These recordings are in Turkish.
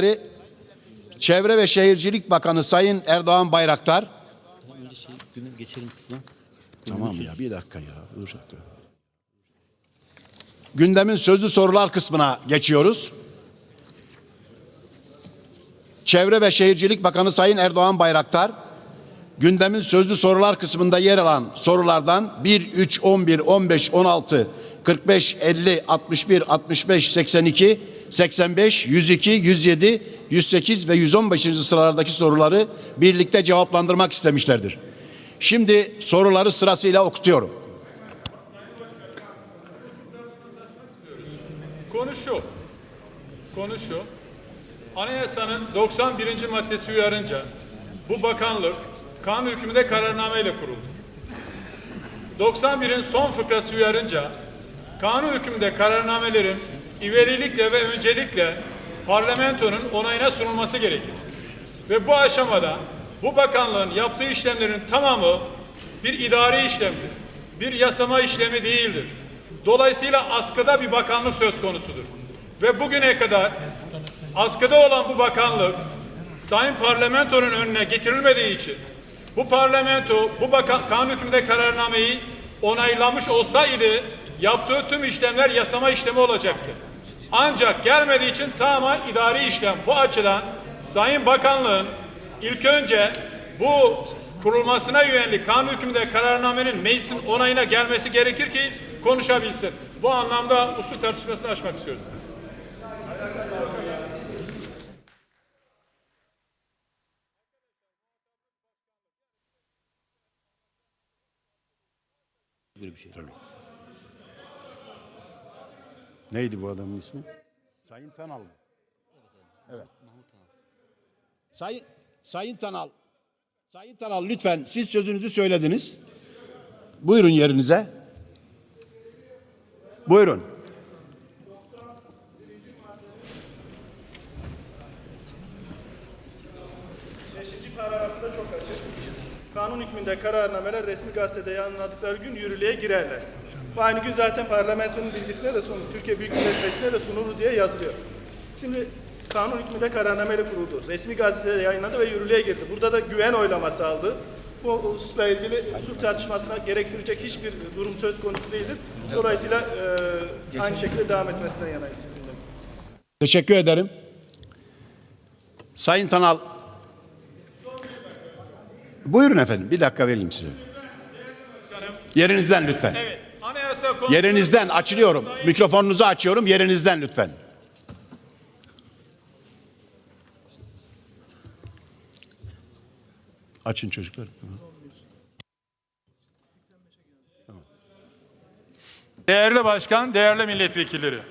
milletvekilleri Çevre ve Şehircilik Bakanı Sayın Erdoğan Bayraktar. Şey geçelim kısmı. Tamam ya bir dakika ya. Dakika. Gündemin sözlü sorular kısmına geçiyoruz. Çevre ve Şehircilik Bakanı Sayın Erdoğan Bayraktar, gündemin sözlü sorular kısmında yer alan sorulardan 1, 3, 11, 15, 16, 45, 50, 61, 65, 82, 85, 102, 107, 108 ve 115. sıralardaki soruları birlikte cevaplandırmak istemişlerdir. Şimdi soruları sırasıyla okutuyorum. Konu şu. Konu şu. Anayasanın 91. maddesi uyarınca bu bakanlık kanun hükmünde kararnameyle kuruldu. 91'in son fıkrası uyarınca kanun hükmünde kararnamelerin ivedilikle ve öncelikle parlamentonun onayına sunulması gerekir. Ve bu aşamada bu bakanlığın yaptığı işlemlerin tamamı bir idari işlemdir. Bir yasama işlemi değildir. Dolayısıyla askıda bir bakanlık söz konusudur. Ve bugüne kadar askıda olan bu bakanlık Sayın Parlamento'nun önüne getirilmediği için bu parlamento bu bakan, kanun hükmünde kararnameyi onaylamış olsaydı yaptığı tüm işlemler yasama işlemi olacaktı. Ancak gelmediği için tamamen idari işlem. Bu açıdan Sayın Bakanlığın ilk önce bu kurulmasına yönelik kanun hükmünde kararnamenin meclisin onayına gelmesi gerekir ki konuşabilsin. Bu anlamda usul tartışmasını açmak istiyoruz. Böyle bir şey. Neydi bu adamın ismi? Sayın Tanal mı? Evet. Sayın Sayın Tanal. Sayın Tanal lütfen siz sözünüzü söylediniz. Buyurun yerinize. Buyurun. Beşinci paragrafı da çok açık. Kanun hükmünde kararnameler resmi gazetede yayınladıkları gün yürürlüğe girerler. Bu aynı gün zaten parlamentonun bilgisine de sunulur, Türkiye Büyük Millet Meclisi'ne de sunulur diye yazılıyor. Şimdi kanun hükmünde kararnameyle kuruldu. Resmi gazetede yayınladı ve yürürlüğe girdi. Burada da güven oylaması aldı. Bu hususla ilgili usul tartışmasına gerektirecek hiçbir durum söz konusu değildir. Dolayısıyla e, aynı şekilde devam etmesinden yanayız. Teşekkür ederim. Sayın Tanal. Buyurun efendim. Bir dakika vereyim size. Yerinizden lütfen. Evet. Yerinizden açılıyorum. Mikrofonunuzu açıyorum. Yerinizden lütfen. Açın çocuklar. Değerli Başkan, değerli milletvekilleri.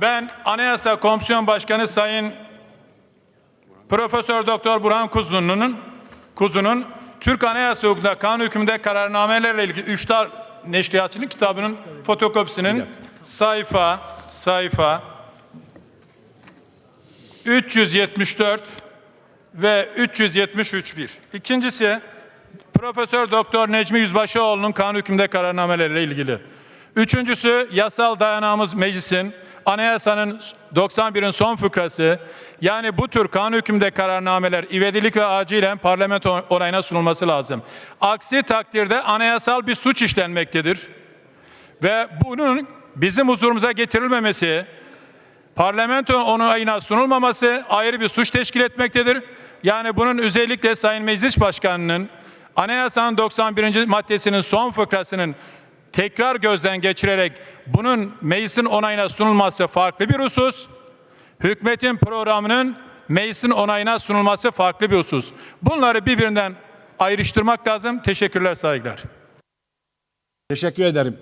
Ben Anayasa Komisyon Başkanı Sayın Profesör Doktor Burhan Kuzu'nun Kuzu'nun Türk Anayasa Hukuku'nda kanun hükmünde kararnamelerle ilgili Üçtar Neşriyatı'nın kitabının fotokopisinin sayfa sayfa 374 ve 373 bir. İkincisi Profesör Doktor Necmi Yüzbaşıoğlu'nun kanun hükmünde kararnameleriyle ilgili. Üçüncüsü yasal dayanağımız meclisin anayasanın 91'in son fıkrası yani bu tür kanun hükmünde kararnameler ivedilik ve acilen parlamento onayına sunulması lazım. Aksi takdirde anayasal bir suç işlenmektedir. Ve bunun bizim huzurumuza getirilmemesi, parlamento onayına sunulmaması ayrı bir suç teşkil etmektedir. Yani bunun özellikle Sayın Meclis Başkanı'nın Anayasanın 91. maddesinin son fıkrasının tekrar gözden geçirerek bunun meclisin onayına sunulması farklı bir husus. Hükümetin programının meclisin onayına sunulması farklı bir husus. Bunları birbirinden ayrıştırmak lazım. Teşekkürler, saygılar. Teşekkür ederim.